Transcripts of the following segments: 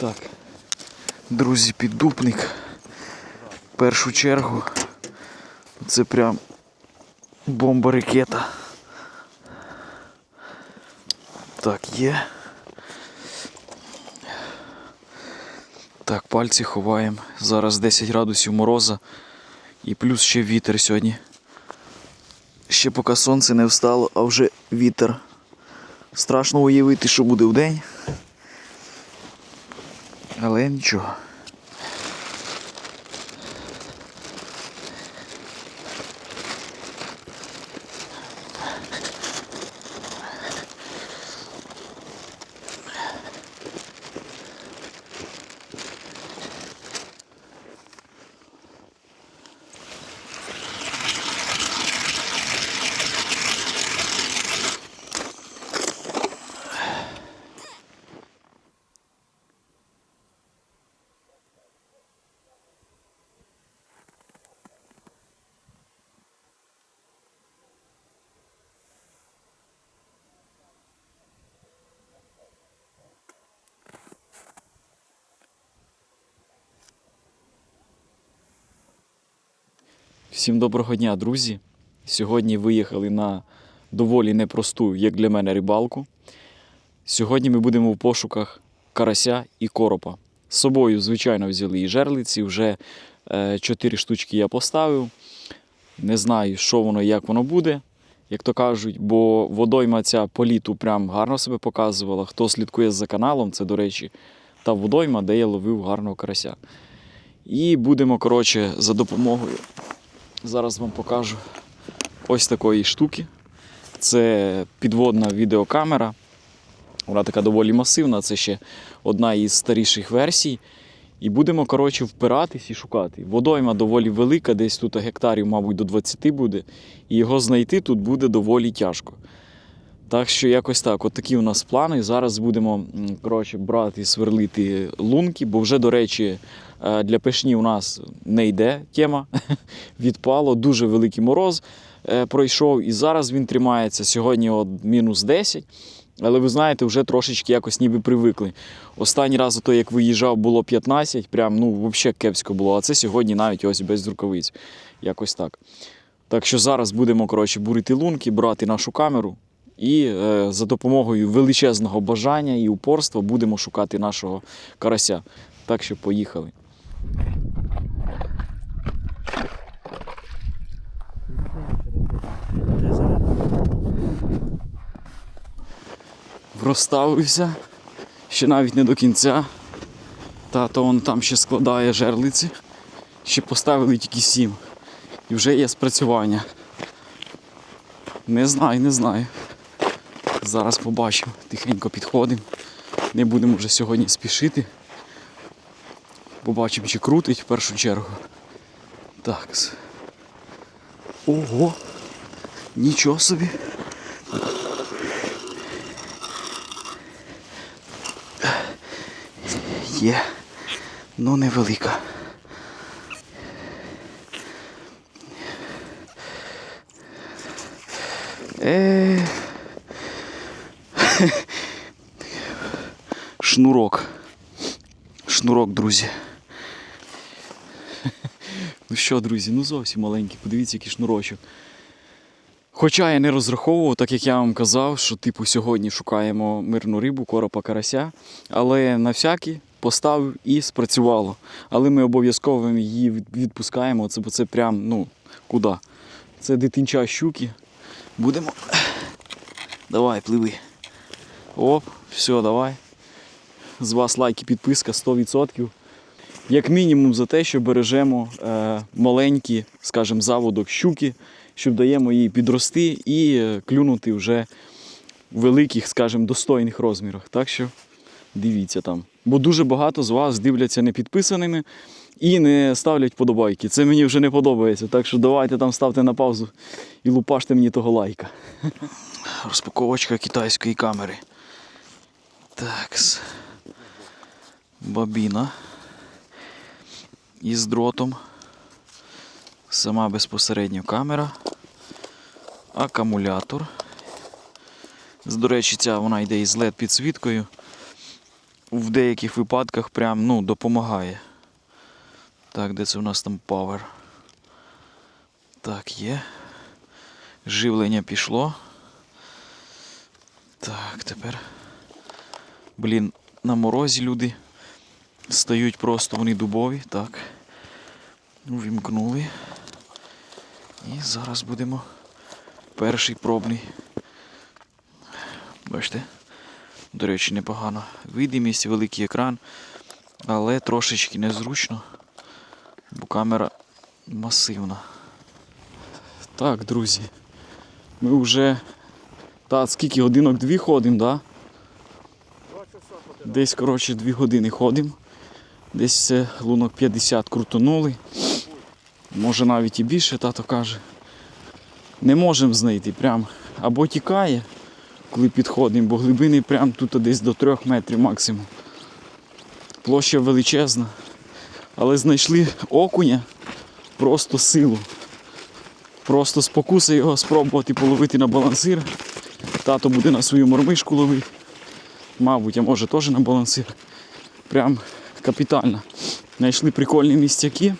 Так, друзі, піддупник. В першу чергу це прям бомба ракета. Так, є. Так, пальці ховаємо. Зараз 10 градусів мороза і плюс ще вітер сьогодні. Ще поки сонце не встало, а вже вітер. Страшно уявити, що буде вдень. Але нічого. Всім доброго дня, друзі. Сьогодні виїхали на доволі непросту, як для мене, рибалку. Сьогодні ми будемо в пошуках карася і коропа. З собою, звичайно, взяли і жерлиці. Вже е, 4 штучки я поставив. Не знаю, що воно і як воно буде, як то кажуть, бо водойма ця по літу прям гарно себе показувала. Хто слідкує за каналом, це, до речі, та водойма, де я ловив гарного карася. І будемо, коротше, за допомогою Зараз вам покажу ось такої штуки. Це підводна відеокамера. Вона така доволі масивна, це ще одна із старіших версій. І будемо, коротше, впиратись і шукати. Водойма доволі велика, десь тут гектарів, мабуть, до 20 буде. І його знайти тут буде доволі тяжко. Так що якось так, от такі у нас плани. Зараз будемо коротше, брати сверлити лунки, бо вже, до речі, е, для пешні у нас не йде тема. Відпало, дуже великий мороз е, пройшов, і зараз він тримається. Сьогодні от мінус 10. Але ви знаєте, вже трошечки якось ніби привикли. Останній раз, ото, як виїжджав, було 15, прям ну, взагалі кепсько було. А це сьогодні навіть ось без рукавиць. Якось так. Так що зараз будемо коротше, бурити лунки, брати нашу камеру і е, за допомогою величезного бажання і упорства будемо шукати нашого карася. Так що поїхали. Розставився, ще навіть не до кінця. Тато он там ще складає жерлиці. Ще поставили тільки сім. І вже є спрацювання. Не знаю, не знаю. Зараз побачимо. Тихенько підходимо. Не будемо вже сьогодні спішити. Побачимо, чи крутить в першу чергу. Так. Ого! Нічого собі. Є, ну невелика. Е... Шнурок. Шнурок, друзі. Ну що, друзі, ну зовсім маленький, подивіться, який шнурочок. Хоча я не розраховував, так як я вам казав, що типу сьогодні шукаємо мирну рибу, коропа карася, але на всякий поставив і спрацювало. Але ми обов'язково її відпускаємо, це, бо це прям, ну, куди? Це дитинча щуки. Будемо. Давай, пливи. Оп, все, давай. З вас лайк і підписка 100%. Як мінімум за те, що бережемо е, маленькі, скажімо, заводок щуки, щоб даємо їй підрости і е, клюнути вже в великих, скажімо, достойних розмірах. Так що дивіться там. Бо дуже багато з вас дивляться непідписаними і не ставлять подобайки. Це мені вже не подобається. Так що давайте там ставте на паузу і лупаште мені того лайка. Розпаковочка китайської камери. Такс. Бабіна. Із дротом. Сама безпосередньо камера. Акумулятор. До речі, ця вона йде із LED підсвіткою. в деяких випадках прям ну, допомагає. Так, де це у нас там павер? Так, є. Живлення пішло. Так, тепер. Блін, на морозі люди стають просто, вони дубові. Так. Увімкнули. І зараз будемо перший пробний. Бачите? До речі, непогано. Видимість, великий екран, але трошечки незручно, бо камера масивна. Так, друзі. Ми вже. Та скільки годинок дві ходимо, да? Десь, коротше, дві години ходимо. Десь це лунок 50 крутонули. Може навіть і більше, тато каже. Не можемо знайти. Прям або тікає, коли підходимо, бо глибини прям тут десь до 3 метрів максимум. Площа величезна. Але знайшли окуня просто силу. Просто спокуси його спробувати половити на балансир. Тато буде на свою мормишку ловити. Мабуть, а може теж на балансир. Прям капітально. Знайшли прикольні місцяки.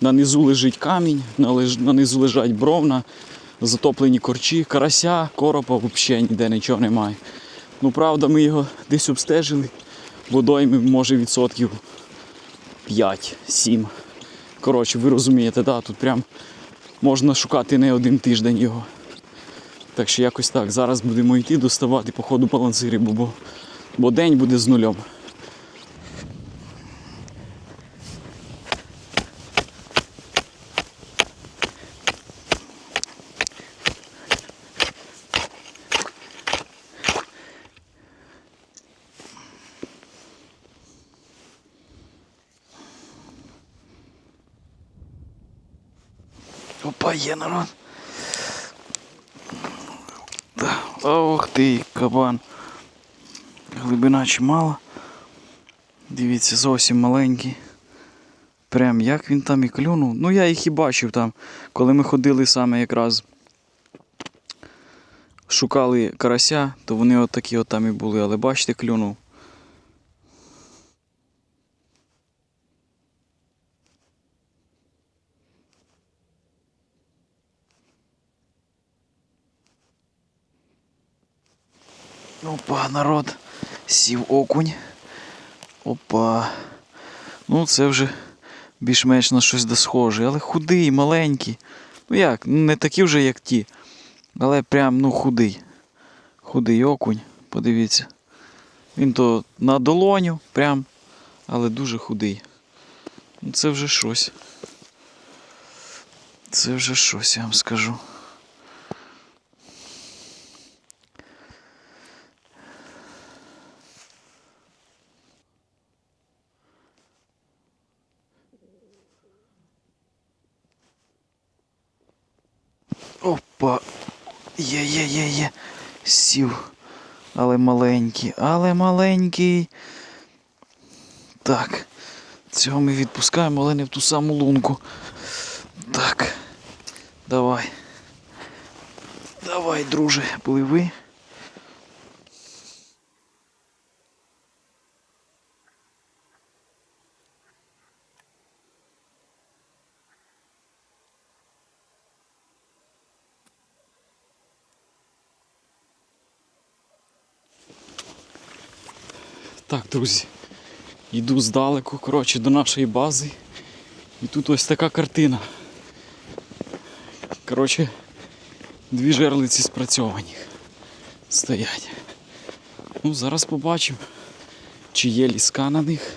На низу лежить камінь, на, низу лежать бровна, затоплені корчі, карася, коропа взагалі ніде нічого немає. Ну правда, ми його десь обстежили. Водойми може відсотків 5-7. Коротше, ви розумієте, да, тут прям можна шукати не один тиждень його. Так що якось так. Зараз будемо йти доставати по ходу балансири, бо, бо день буде з нульом. Опа, є народ. Ох ти, кабан. Глибина чимала. Дивіться, зовсім маленький. Прям як він там і клюнув. Ну я їх і бачив там, коли ми ходили саме якраз. Шукали карася, то вони от такі от там і були, але бачите, клюнув. Опа, народ. Сів окунь. Опа. Ну, це вже більш-менш на щось досхоже, але худий, маленький. Ну як, ну, не такий вже, як ті. Але прям ну худий. Худий окунь, подивіться. Він то на долоню, прям, але дуже худий. Ну, це вже щось. Це вже щось, я вам скажу. Опа. Є, Сів. Але маленький, але маленький. Так. Цього ми відпускаємо, але не в ту саму лунку. Так. Давай. Давай, друже, пливи. Так, друзі, йду здалеку, коротше, до нашої бази. І тут ось така картина. Коротше, дві жерлиці спрацьовані. Стоять. Ну, зараз побачимо, чи є ліска на них.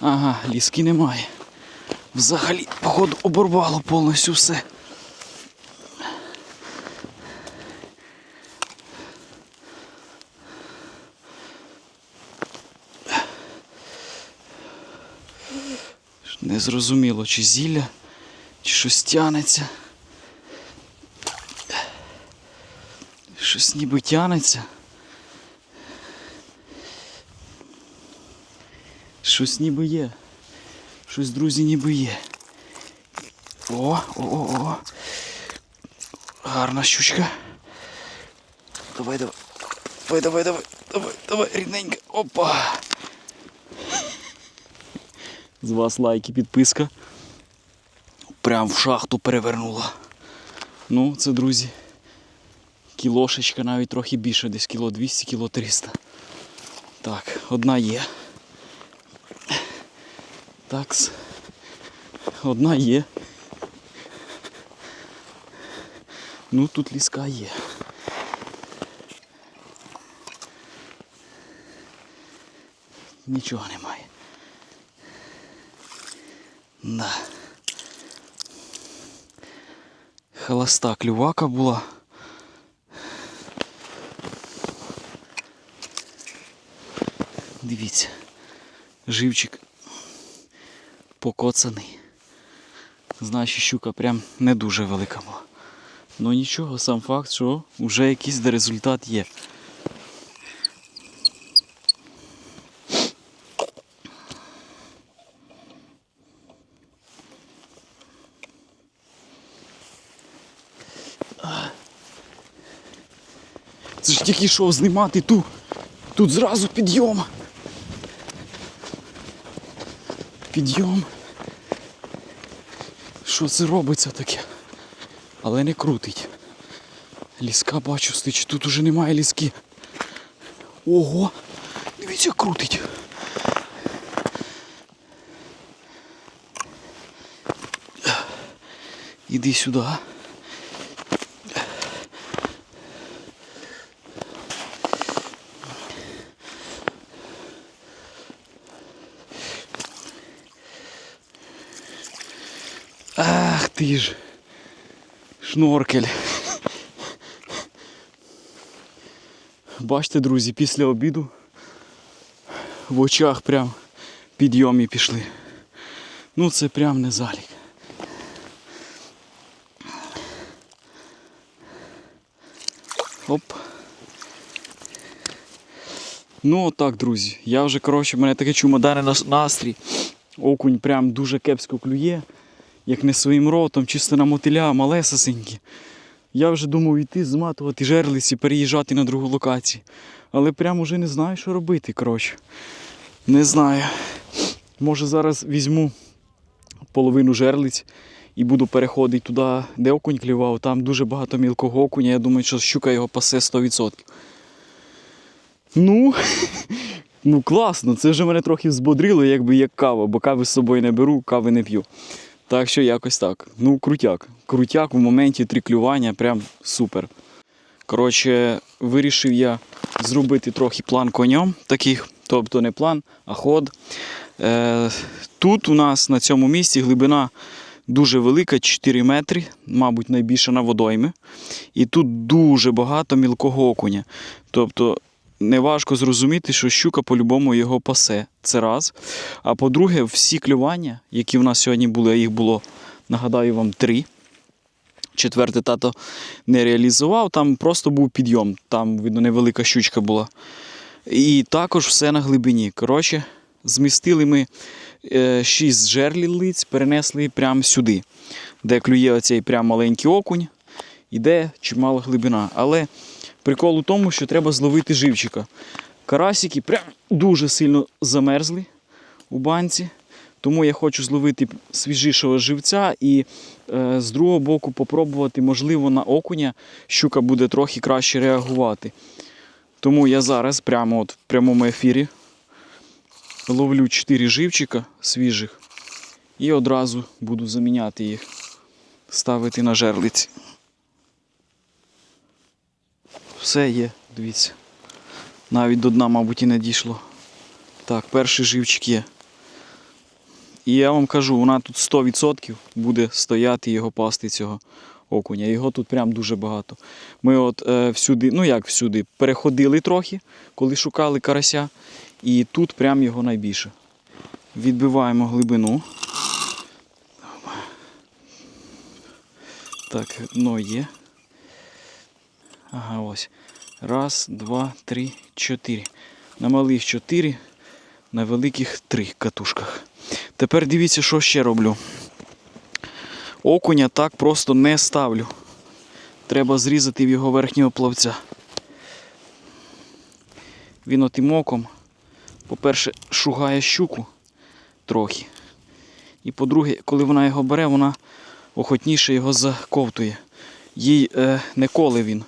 Ага, ліски немає. Взагалі, походу, оборвало повністю все. Не зрозуміло, чи зілля, чи щось тянеться. Щось ніби тянеться. Щось ніби є. Щось, друзі, ніби є. О, о, о, о. Гарна щучка. Давай, давай. Давай, давай, давай. давай, давай, рідненька. Опа. З вас лайк і підписка. Прям в шахту перевернула. Ну, це, друзі, кілошечка навіть трохи більше, десь кіло 200, кіло 300. Так, одна є. Такс. Одна є. Ну тут ліска є. Нічого немає. Да. Холоста клювака була. Дивіться, живчик покоцаний. Значить, щука прям не дуже велика була. Ну нічого, сам факт, що вже якийсь результат є. Тільки йшов знімати ту. Тут зразу підйом. Підйом. Що це робиться таке? Але не крутить. Ліска бачу, стич, тут уже немає ліски. Ого! Дивіться, крутить. Іди сюди. Ах ти ж. Шноркель. Бачите, друзі, після обіду в очах прям підйомі пішли. Ну це прям не залік. Оп. Ну отак, друзі. Я вже, коротше, в мене таке чумодаре настрій. Окунь прям дуже кепсько клює, як не своїм ротом, чисто на мотиля, малесасенькі. Я вже думав йти, зматувати жерлиці, переїжджати на другу локацію. Але прям уже не знаю, що робити, коротше. Не знаю. Може зараз візьму половину жерлиць і буду переходити туди, де окунь клював. Там дуже багато мілкого окуня. Я думаю, що щука його пасе 100%. Ну, ну класно, це вже мене трохи взбодрило, якби як кава, бо кави з собою не беру, кави не п'ю. Так що якось так. Ну, крутяк. Крутяк в моменті три клювання, прям супер. Коротше, вирішив я зробити трохи план конем таких, тобто не план, а ход. Е, тут у нас на цьому місці глибина дуже велика, 4 метри, мабуть, найбільша на водойми. І тут дуже багато мілкого окуня. Тобто неважко зрозуміти, що щука по-любому його пасе. Це раз. А по-друге, всі клювання, які в нас сьогодні були, а їх було, нагадаю вам, три. Четверте тато не реалізував, там просто був підйом, там, видно, невелика щучка була. І також все на глибині. Коротше, змістили ми е, шість жерліць, перенесли прямо сюди, де клює оцей прям маленький окунь, іде чимала глибина. Але прикол у тому, що треба зловити живчика. Карасики прям дуже сильно замерзли у банці. Тому я хочу зловити свіжішого живця і е, з другого боку попробувати, можливо, на окуня щука буде трохи краще реагувати. Тому я зараз прямо от в прямому ефірі ловлю 4 живчика свіжих і одразу буду заміняти їх, ставити на жерлиці. Все є, дивіться. Навіть до дна, мабуть, і не дійшло. Так, перший живчик є. І я вам кажу, вона тут 100% буде стояти його пасти цього окуня. Його тут прям дуже багато. Ми от е, всюди, ну як всюди, переходили трохи, коли шукали карася. І тут прям його найбільше. Відбиваємо глибину. Так, дно є. Ага, ось. Раз, два, три, чотири. На малих чотири, на великих три катушках. Тепер дивіться, що ще роблю. Окуня так просто не ставлю. Треба зрізати в його верхнього плавця. Він отим оком, по-перше, шугає щуку трохи. І по-друге, коли вона його бере, вона охотніше його заковтує. Їй е, не коле він.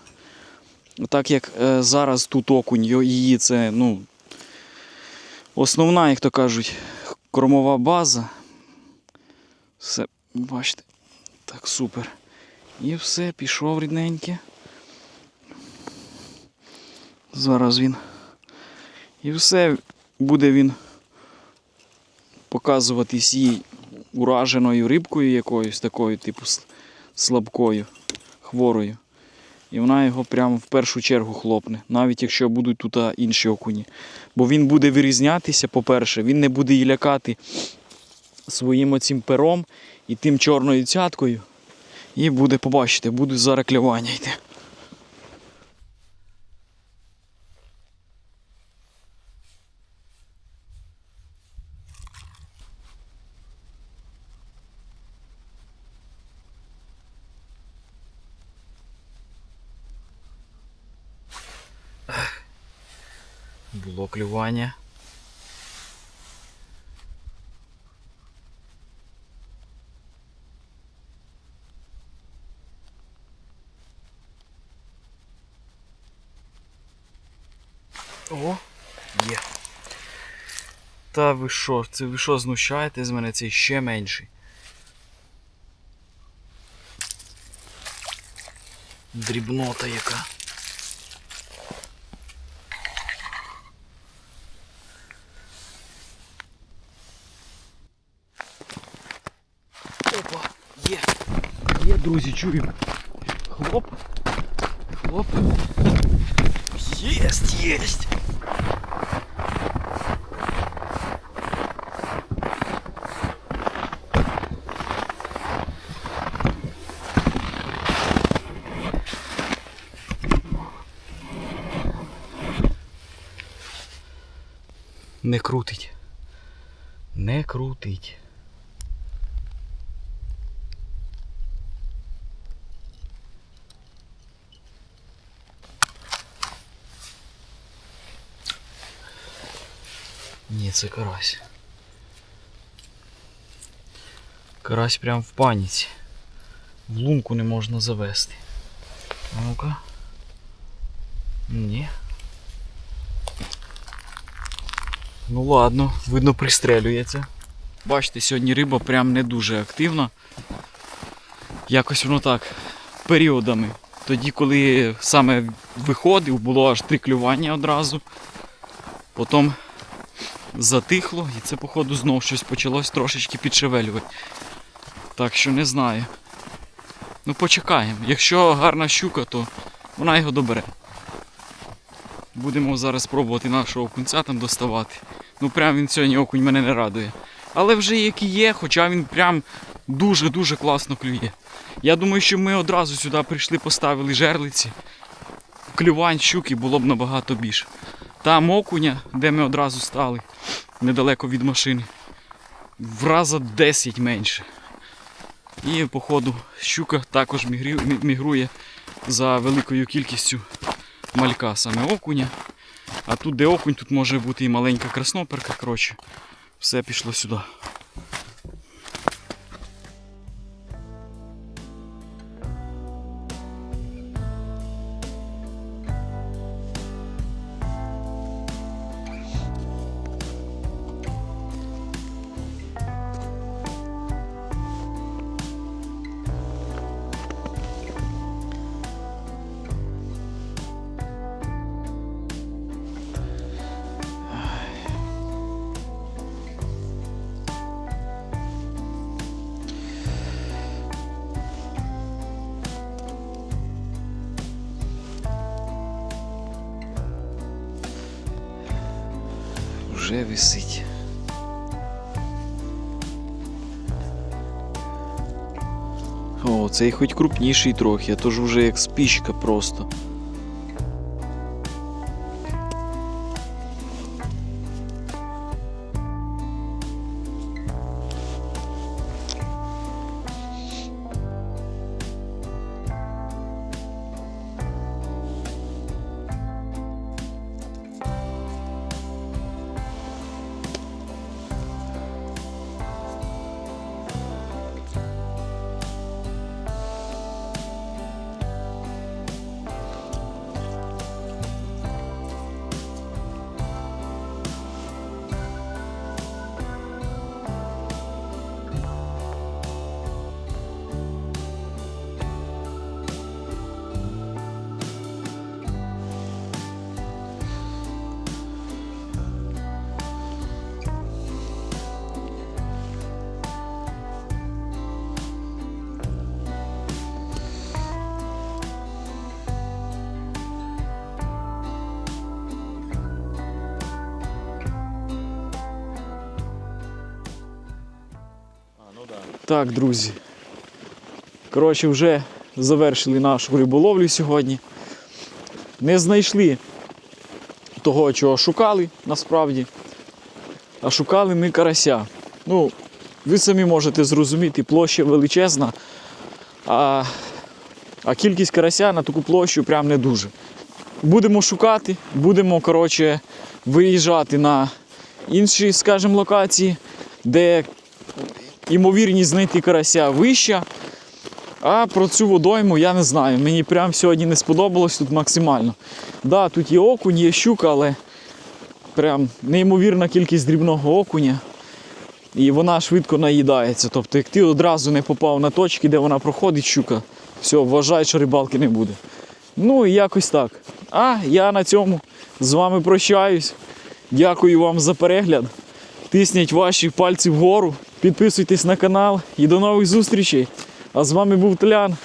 Так як е, зараз тут окунь, її це, ну, основна, як то кажуть, кормова база. Все, бачите, так супер. І все, пішов рідненьке. Зараз він. І все, буде він показуватись їй ураженою рибкою якоюсь такою, типу слабкою, хворою. І вона його прямо в першу чергу хлопне, навіть якщо будуть тут інші окуні. Бо він буде вирізнятися, по-перше, він не буде її лякати своїм оцім пером і тим чорною цяткою. І буде, побачите, буде зараз клювання йти. Було клювання. О, є. Та ви що, це ви що знущаєте з мене цей ще менший? Дрібнота яка. Опа, є. Є, друзі, чуємо. Хлоп. Хлоп. Єсть, єсть. Не крутить. Не крутить. Це карась. Карась прям в паніці. В лунку не можна завести. А ну-ка. Ні. Ну ладно, видно пристрелюється. Бачите, сьогодні риба прям не дуже активна. Якось воно так періодами. Тоді, коли саме виходив, було аж три клювання одразу. Потім затихло і це, походу, знов щось почалось трошечки підшевелювати. Так що не знаю. Ну почекаємо. Якщо гарна щука, то вона його добере. Будемо зараз пробувати нашого окунця там доставати. Ну прям він сьогодні окунь мене не радує. Але вже який є, хоча він прям дуже-дуже класно клює. Я думаю, що ми одразу сюди прийшли, поставили жерлиці. Клювань щуки було б набагато більше. Там окуня, де ми одразу стали, недалеко від машини, в раза 10 менше. І, походу, щука також мігрує за великою кількістю малька, саме окуня. А тут, де окунь, тут може бути і маленька красноперка. Коротше, все пішло сюди. Вже висить. О, цей хоч крупніший трохи, а то ж вже як спічка просто. Так, друзі. Коротше, вже завершили нашу риболовлю сьогодні. Не знайшли того, чого шукали насправді. А шукали ми карася. Ну, ви самі можете зрозуміти, площа величезна, а, а кількість карася на таку площу прям не дуже. Будемо шукати, будемо коротше, виїжджати на інші, скажімо, локації, де ймовірність знайти карася вища. А про цю водойму я не знаю. Мені прям сьогодні не сподобалось тут максимально. Да, тут є окунь, є щука, але прям неймовірна кількість дрібного окуня. І вона швидко наїдається. Тобто, як ти одразу не попав на точки, де вона проходить щука, все, вважай, що рибалки не буде. Ну і якось так. А я на цьому з вами прощаюсь. Дякую вам за перегляд. Тисніть ваші пальці вгору, підписуйтесь на канал і до нових зустрічей. А з вами був Тлян.